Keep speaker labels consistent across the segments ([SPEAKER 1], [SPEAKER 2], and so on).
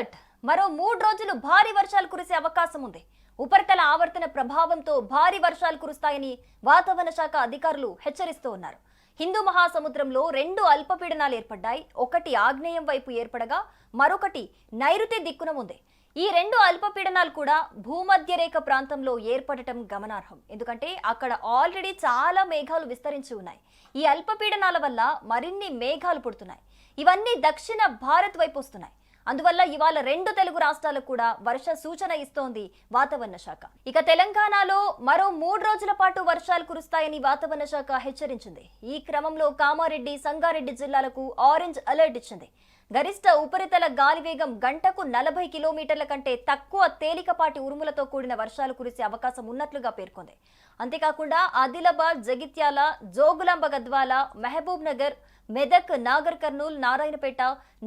[SPEAKER 1] Alert. మరో మూడు రోజులు భారీ వర్షాలు కురిసే అవకాశం ఉంది. ఉపరితల ఆవర్తన ప్రభావంతో భారీ వర్షాలు కురుస్తాయని వాతావరణ శాఖ అధికారులు హెచ్చరిస్తూ ఉన్నారు. హిందూ మహాసముద్రంలో రెండు అల్పపీడనాలు ఏర్పడ్డాయి. ఒకటి ఆగ్నేయం వైపు ఏర్పడగా మరొకటి నైరుతి దిక్కున ఉంది. ఈ రెండు అల్పపీడనాలు కూడా భూమధ్యరేఖ ప్రాంతంలో ఏర్పడటం గమనార్హం. ఎందుకంటే అక్కడ ఆల్రెడీ చాలా మేఘాలు విస్తరించి ఉన్నాయి. ఈ అల్పపీడనాల వల్ల మరిన్ని మేఘాలు పుడుతున్నాయి. ఇవన్నీ దక్షిణ భారత్ వైపు వస్తున్నాయి. అందువల్ల ఇవాళ రెండు తెలుగు రాష్ట్రాలకు కూడా వర్ష సూచన ఇస్తోంది వాతావరణ శాఖ. ఇక తెలంగాణలో మరో మూడు రోజుల పాటు వర్షాలు కురుస్తాయని వాతావరణ శాఖ హెచ్చరించింది. ఈ క్రమంలో కామారెడ్డి సంగారెడ్డి జిల్లాలకు ఆరెంజ్ అలర్ట్ ఇచ్చింది. గరిష్ట ఉపరితల గాలి వేగం గంటకు నలభై కిలోమీటర్ల కంటే తక్కువ తేలికపాటి ఉరుములతో కూడిన వర్షాలు కురిసే అవకాశం ఉన్నట్లుగా పేర్కొంది. అంతేకాకుండా ఆదిలాబాద్ జగిత్యాల జోగులాంబ గద్వాల మహబూబ్ నగర్ మెదక్ నాగర్ కర్నూల్ నారాయణపేట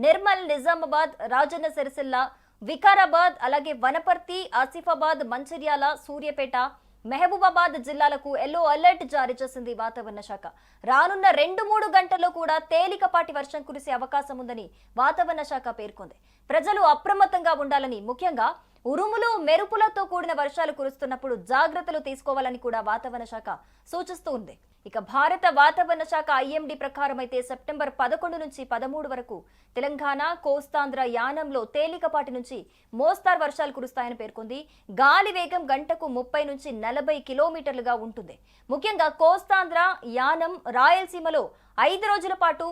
[SPEAKER 1] నిర్మల్ నిజామాబాద్ రాజన్న సిరిసిల్ల వికారాబాద్ అలాగే వనపర్తి ఆసిఫాబాద్ మంచిర్యాల సూర్యపేట మహబూబాబాద్ జిల్లాలకు ఎల్లో అలర్ట్ జారీ చేసింది వాతావరణ శాఖ. రానున్న రెండు మూడు గంటల్లో కూడా తేలికపాటి వర్షం కురిసే అవకాశం ఉందని వాతావరణ శాఖ పేర్కొంది. ప్రజలు అప్రమత్తంగా ఉండాలని ముఖ్యంగా ఉరుములు మెరుపులతో కూడిన వర్షాలు కురుస్తున్నప్పుడు జాగ్రత్తలు తీసుకోవాలని కూడా వాతావరణ శాఖ సూచిస్తూ ఉంది. ఇక భారత వాతావరణ శాఖ ఐఎండీ ప్రకారం అయితే సెప్టెంబర్ పదకొండు నుంచి పదమూడు వరకు తెలంగాణ కోస్తాంధ్ర యానంలో తేలికపాటి నుంచి మోస్తారు వర్షాలు కురుస్తాయని పేర్కొంది. గాలి వేగం గంటకు ముప్పై నుంచి నలభై కిలోమీటర్లుగా ఉంటుంది. ముఖ్యంగా కోస్తాంధ్ర యానం రాయలసీమలో ఐదు రోజుల పాటు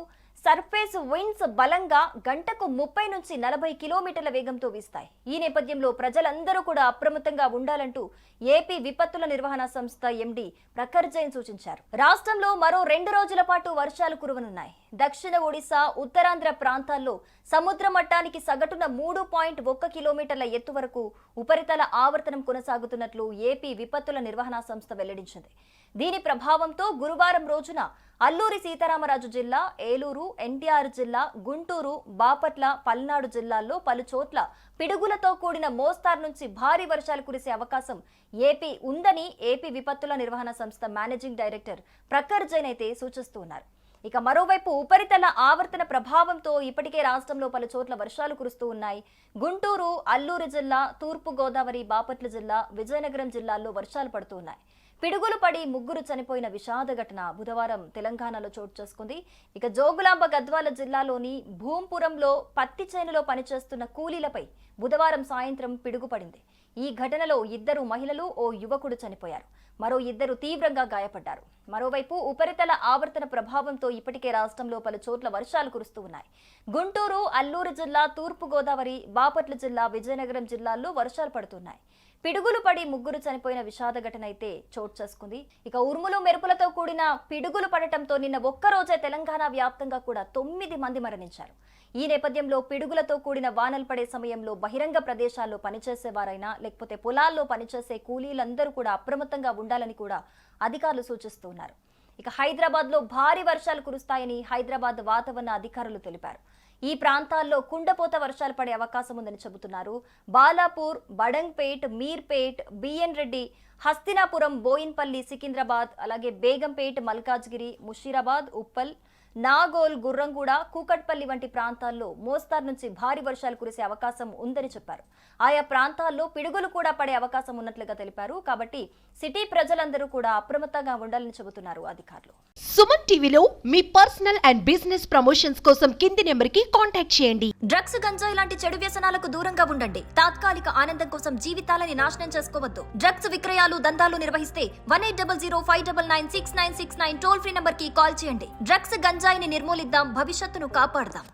[SPEAKER 1] సర్ఫేస్ విండ్స్ బలంగా గంటకు ముప్పై నుంచి నలభై కిలోమీటర్ల వేగంతో వీస్తాయి. ఈ నేపథ్యంలో ప్రజలందరూ కూడా అప్రమత్తంగా ఉండాలంటూ ఏపీ విపత్తుల నిర్వహణ సంస్థ ఎండి ప్రఖర్ జైన్ సూచించారు. రాష్ట్రంలో మరో రెండు రోజుల పాటు వర్షాలు కురవనున్నాయి. దక్షిణ ఒడిశా ఉత్తరాంధ్ర ప్రాంతాల్లో సముద్ర మట్టానికి సగటున మూడు పాయింట్ ఒక్క కిలోమీటర్ల ఎత్తు వరకు ఉపరితల ఆవర్తనం కొనసాగుతున్నట్లు ఏపీ విపత్తుల నిర్వహణ సంస్థ వెల్లడించింది. దీని ప్రభావంతో గురువారం రోజున అల్లూరి సీతారామరాజు జిల్లా ఏలూరు ఎన్టీఆర్ జిల్లా గుంటూరు బాపట్ల పల్నాడు జిల్లాల్లో పలు చోట్ల పిడుగులతో కూడిన మోస్తారు నుంచి భారీ వర్షాలు కురిసే అవకాశం ఏపీ ఉందని ఏపీ విపత్తుల నిర్వహణ సంస్థ మేనేజింగ్ డైరెక్టర్ ప్రఖర్ జైన్ అయితే సూచిస్తున్నారు ఇక మరోవైపు ఉపరితల ఆవర్తన ప్రభావంతో ఇప్పటికే రాష్ట్రంలో పలు చోట్ల వర్షాలు కురుస్తూ ఉన్నాయి. గుంటూరు అల్లూరు జిల్లా తూర్పు గోదావరి బాపట్ల జిల్లా విజయనగరం జిల్లాల్లో వర్షాలు పడుతూ ఉన్నాయి. పిడుగులు పడి ముగ్గురు చనిపోయిన విషాద ఘటన బుధవారం తెలంగాణలో చోటు చేసుకుంది. ఇక జోగులాంబ గద్వాల జిల్లాలోని భూంపురంలో పత్తి చేనులో పనిచేస్తున్న కూలీలపై బుధవారం సాయంత్రం పిడుగు పడింది ఈ ఘటనలో ఇద్దరు మహిళలు ఓ యువకుడు చనిపోయారు. మరో ఇద్దరు తీవ్రంగా గాయపడ్డారు. మరోవైపు ఉపరితల ఆవర్తన ప్రభావంతో ఇప్పటికే రాష్ట్రంలో పలు చోట్ల వర్షాలు కురుస్తూ ఉన్నాయి. గుంటూరు అల్లూరు జిల్లా తూర్పు గోదావరి బాపట్ల జిల్లా విజయనగరం జిల్లాల్లో వర్షాలు పడుతున్నాయి. పిడుగులు పడి ముగ్గురు చనిపోయిన విషాద ఘటన అయితే చోటు చేసుకుంది. ఇక ఉరుములు మెరుపులతో కూడిన పిడుగులు పడటంతో నిన్న ఒక్కరోజే తెలంగాణ వ్యాప్తంగా కూడా తొమ్మిది మంది మరణించారు. ఈ నేపథ్యంలో పిడుగులతో కూడిన వానలు పడే సమయంలో బహిరంగ ప్రదేశాల్లో పనిచేసేవారైనా లేకపోతే పొలాల్లో పనిచేసే కూలీలందరూ కూడా అప్రమత్తంగా ఉండాలని కూడా అధికారులు సూచిస్తున్నారు. ఇక హైదరాబాద్లో భారీ వర్షాలు కురుస్తాయని హైదరాబాద్ వాతావరణ అధికారులు తెలిపారు. ఈ ప్రాంతాల్లో కుండపోత వర్షాలు పడే అవకాశం ఉందని చెబుతున్నారు. బాలాపూర్ బడంగ్పేట్ మీర్పేట్ బిఎన్ రెడ్డి హస్తినాపురం బోయిన్పల్లి సికింద్రాబాద్ అలాగే బేగంపేట్ మల్కాజ్గిరి ముషీరాబాద్ ఉప్పల్ నాగోల్ గుర్రంగూడ కూకట్పల్లి వంటి ప్రాంతాల్లో మోస్తారు నుంచి భారీ వర్షాలు కురిసే అవకాశం ఉందని చెప్పారు. ఆయా ప్రాంతాల్లో పిడుగులు కూడా పడే అవకాశం ఉన్నట్లుగా తెలిపారు. కాబట్టి సిటీ ప్రజలందరూ కూడా అప్రమత్తంగా ఉండాలని చెబుతున్నారు అధికారులు.
[SPEAKER 2] సుమన్ టీవీలో మీ పర్సనల్ అండ్ బిజినెస్ ప్రమోషన్స్ కోసం కింది నెంబర్కి కాంటాక్ట్ చేయండి.
[SPEAKER 1] డ్రగ్స్ గంజాయి లాంటి చెడు వ్యసనాలకు దూరంగా ఉండండి. తాత్కాలిక ఆనందం కోసం జీవితాలని నాశనం చేసుకోవద్దు. డ్రగ్స్ విక్రయాలు దందాలు నిర్వహిస్తే one eight double zero five double nine six nine six nine toll free నంబర్కి కాల్ చేయండి. డ్రగ్స్ గంజాయిని నిర్మూలిద్దాం భవిష్యత్తును కాపాడదాం.